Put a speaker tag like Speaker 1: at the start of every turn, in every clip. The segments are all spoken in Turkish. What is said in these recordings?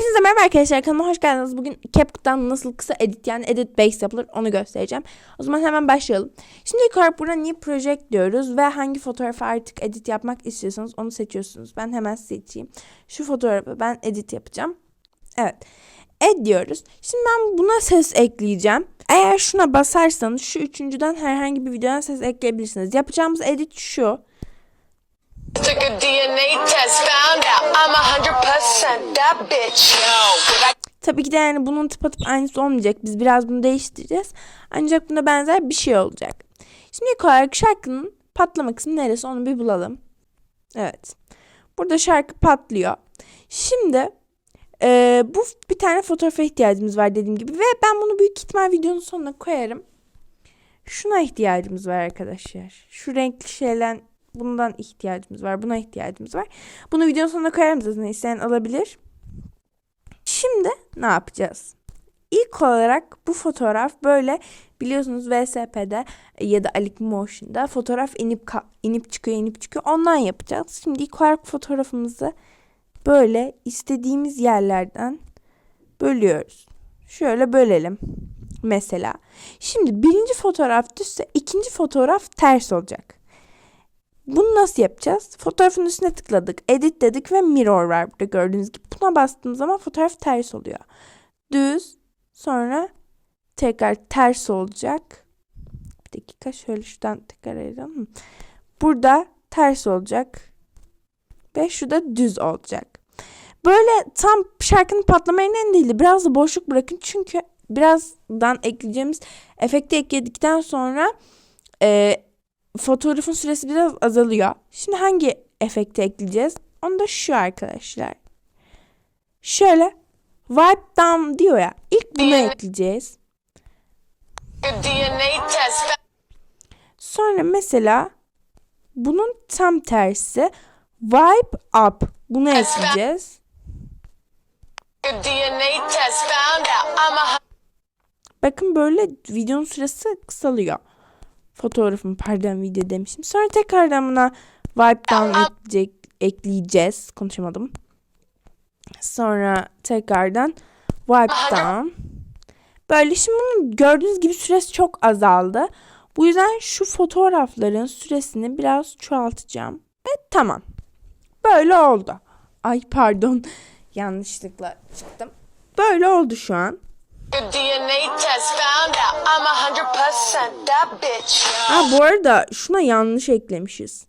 Speaker 1: Hepinize merhaba arkadaşlar kanalıma hoş geldiniz. Bugün CapCut'tan nasıl kısa edit yani edit base yapılır onu göstereceğim. O zaman hemen başlayalım. Şimdi ilk burada new project diyoruz ve hangi fotoğrafı artık edit yapmak istiyorsanız onu seçiyorsunuz. Ben hemen seçeyim. Şu fotoğrafı ben edit yapacağım. Evet. Ed diyoruz. Şimdi ben buna ses ekleyeceğim. Eğer şuna basarsanız şu üçüncüden herhangi bir videodan ses ekleyebilirsiniz. Yapacağımız edit şu. Tabii ki de yani bunun tıpatıp aynısı olmayacak. Biz biraz bunu değiştireceğiz. Ancak buna benzer bir şey olacak. Şimdi ilk olarak şarkının patlama kısmı neresi onu bir bulalım. Evet. Burada şarkı patlıyor. Şimdi e, bu bir tane fotoğrafa ihtiyacımız var dediğim gibi. Ve ben bunu büyük ihtimal videonun sonuna koyarım. Şuna ihtiyacımız var arkadaşlar. Şu renkli şeyler bundan ihtiyacımız var. Buna ihtiyacımız var. Bunu videonun sonuna koyarım zaten. İsteyen alabilir. Şimdi ne yapacağız? İlk olarak bu fotoğraf böyle biliyorsunuz VSP'de ya da Alik Motion'da fotoğraf inip inip çıkıyor inip çıkıyor ondan yapacağız. Şimdi ilk olarak fotoğrafımızı böyle istediğimiz yerlerden bölüyoruz. Şöyle bölelim mesela. Şimdi birinci fotoğraf düzse ikinci fotoğraf ters olacak. Bunu nasıl yapacağız? Fotoğrafın üstüne tıkladık. Edit dedik ve mirror var burada gördüğünüz gibi. Buna bastığımız zaman fotoğraf ters oluyor. Düz sonra tekrar ters olacak. Bir dakika şöyle şuradan tekrar ayıralım. Burada ters olacak. Ve şurada düz olacak. Böyle tam şarkının patlama yerinden değildi. Biraz da boşluk bırakın. Çünkü birazdan ekleyeceğimiz efekti ekledikten sonra e, fotoğrafın süresi biraz azalıyor. Şimdi hangi efekti ekleyeceğiz? Onu da şu arkadaşlar. Şöyle wipe down diyor ya. İlk bunu ekleyeceğiz. Sonra mesela bunun tam tersi wipe up. Bunu ekleyeceğiz. Bakın böyle videonun süresi kısalıyor. Fotoğrafın pardon video demişim. Sonra tekrardan buna wipe down ekleyecek, ekleyeceğiz. Konuşamadım. Sonra tekrardan wipe down. Böyle şimdi bunun gördüğünüz gibi süresi çok azaldı. Bu yüzden şu fotoğrafların süresini biraz çoğaltacağım. Ve tamam. Böyle oldu. Ay pardon. Yanlışlıkla çıktım. Böyle oldu şu an. Ha bu arada şuna yanlış eklemişiz.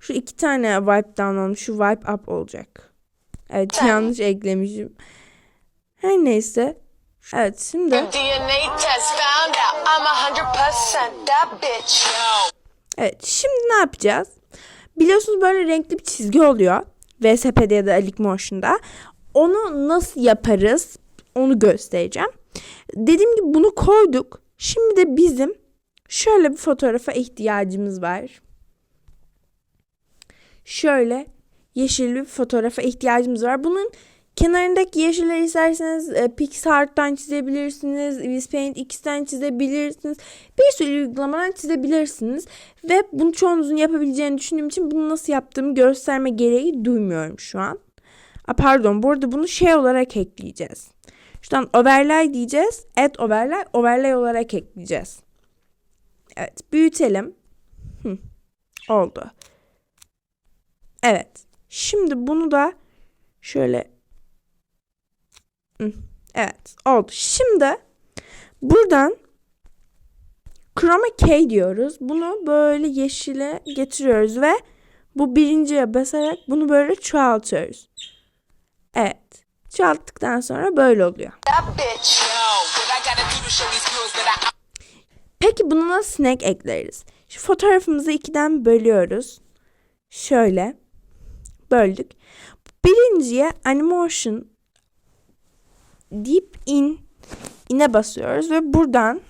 Speaker 1: Şu iki tane wipe down olmuş. Şu wipe up olacak. Evet yanlış eklemişim. Her neyse. Evet şimdi evet şimdi ne yapacağız? Biliyorsunuz böyle renkli bir çizgi oluyor. VSP'de ya da Alik Motion'da. Onu nasıl yaparız? Onu göstereceğim. Dediğim gibi bunu koyduk. Şimdi de bizim şöyle bir fotoğrafa ihtiyacımız var. Şöyle yeşil bir fotoğrafa ihtiyacımız var. Bunun kenarındaki yeşilleri isterseniz e, PixArt'tan çizebilirsiniz. VSPaint X'ten çizebilirsiniz. Bir sürü uygulamadan çizebilirsiniz. Ve bunu çoğunuzun yapabileceğini düşündüğüm için bunu nasıl yaptığımı gösterme gereği duymuyorum şu an. A, pardon burada bunu şey olarak ekleyeceğiz. Şuradan overlay diyeceğiz. Add overlay, overlay olarak ekleyeceğiz. Evet büyütelim. Hı, oldu. Evet. Şimdi bunu da şöyle Hı, Evet oldu. Şimdi buradan chroma key diyoruz. Bunu böyle yeşile getiriyoruz ve bu birinciye basarak bunu böyle çoğaltıyoruz. Evet. Çoğalttıktan sonra böyle oluyor. Peki nasıl snack ekleriz? Şu fotoğrafımızı ikiden bölüyoruz. Şöyle böldük. Birinciye animation deep in in'e basıyoruz ve buradan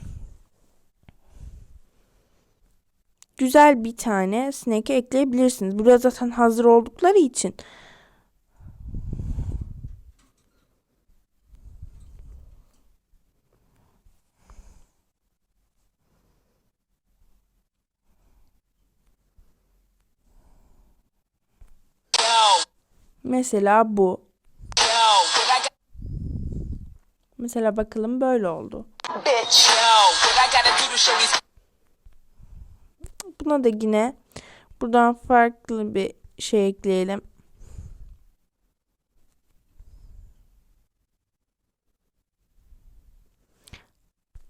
Speaker 1: güzel bir tane snack ekleyebilirsiniz. Burada zaten hazır oldukları için.
Speaker 2: yo,
Speaker 1: Mesela bu. Mesela bakalım böyle oldu. Buna da yine buradan farklı bir şey ekleyelim.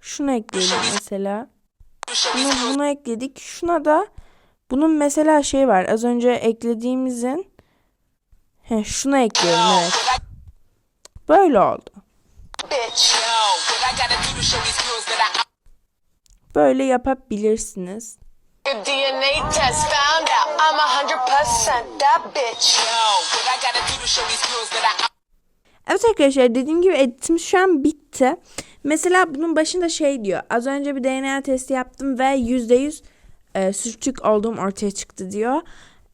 Speaker 1: Şunu ekleyelim mesela. Bunu, bunu ekledik. Şuna da bunun mesela şey var. Az önce eklediğimizin He, şuna ekleyelim evet. Böyle oldu. Böyle yapabilirsiniz. Evet arkadaşlar dediğim gibi editim şu an bitti. Mesela bunun başında şey diyor. Az önce bir DNA testi yaptım ve %100 e, sürtük olduğum ortaya çıktı diyor.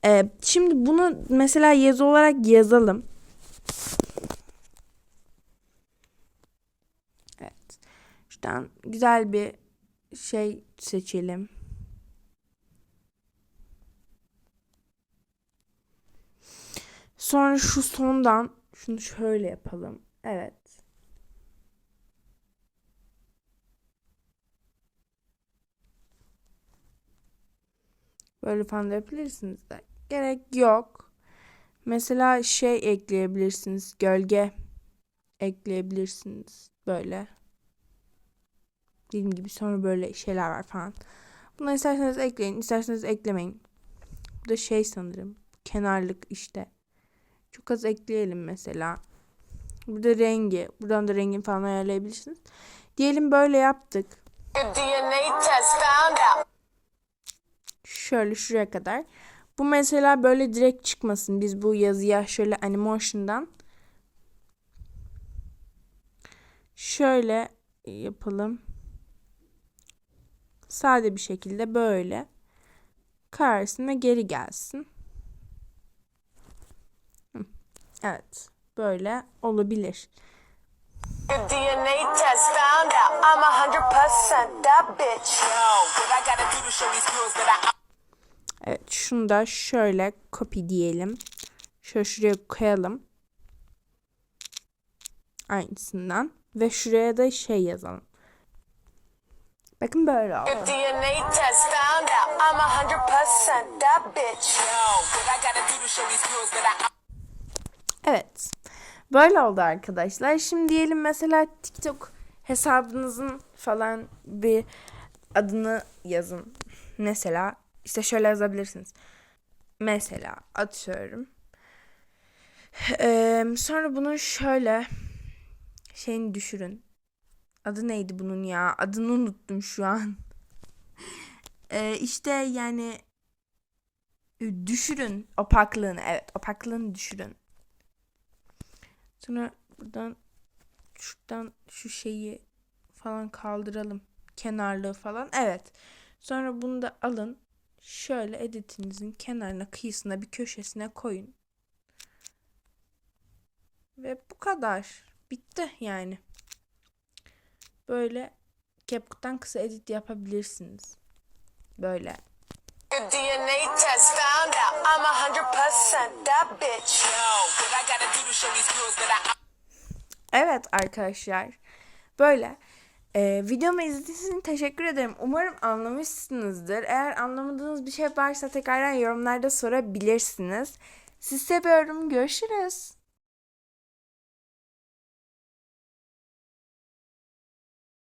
Speaker 1: E, şimdi bunu mesela yazı olarak yazalım. Evet. Şuradan güzel bir şey seçelim. Sonra şu sondan şunu şöyle yapalım. Evet. Böyle falan da yapabilirsiniz de. Gerek yok. Mesela şey ekleyebilirsiniz. Gölge ekleyebilirsiniz. Böyle. Dediğim gibi sonra böyle şeyler var falan. Bunu isterseniz ekleyin. isterseniz eklemeyin. Bu da şey sanırım. Kenarlık işte. Çok az ekleyelim mesela. Burada rengi. Buradan da rengini falan ayarlayabilirsiniz. Diyelim böyle yaptık. Şöyle şuraya kadar. Bu mesela böyle direkt çıkmasın. Biz bu yazıya şöyle animation'dan şöyle yapalım. Sade bir şekilde böyle karşısına geri gelsin. Evet. Böyle olabilir.
Speaker 3: DNA test found out I'm a hundred percent that bitch.
Speaker 2: yo, what I gotta do to show these girls that I
Speaker 1: şunu da şöyle copy diyelim. Şöyle şuraya koyalım. Aynısından. Ve şuraya da şey yazalım. Bakın böyle oldu. Evet. Böyle oldu arkadaşlar. Şimdi diyelim mesela TikTok hesabınızın falan bir adını yazın. Mesela işte şöyle yazabilirsiniz. Mesela atıyorum. Eee, sonra bunun şöyle şeyini düşürün. Adı neydi bunun ya? Adını unuttum şu an. Eee işte yani düşürün opaklığını. Evet opaklığını düşürün. Sonra buradan şuradan şu şeyi falan kaldıralım. Kenarlığı falan. Evet. Sonra bunu da alın. Şöyle editinizin kenarına, kıyısına, bir köşesine koyun. Ve bu kadar. Bitti yani. Böyle CapCut'tan kısa edit yapabilirsiniz. Böyle.
Speaker 3: DNA test found out I'm a hundred percent that bitch.
Speaker 1: Evet arkadaşlar. Böyle. Ee, videomu izlediğiniz için teşekkür ederim. Umarım anlamışsınızdır. Eğer anlamadığınız bir şey varsa tekrardan yorumlarda sorabilirsiniz. Sizi seviyorum. Görüşürüz.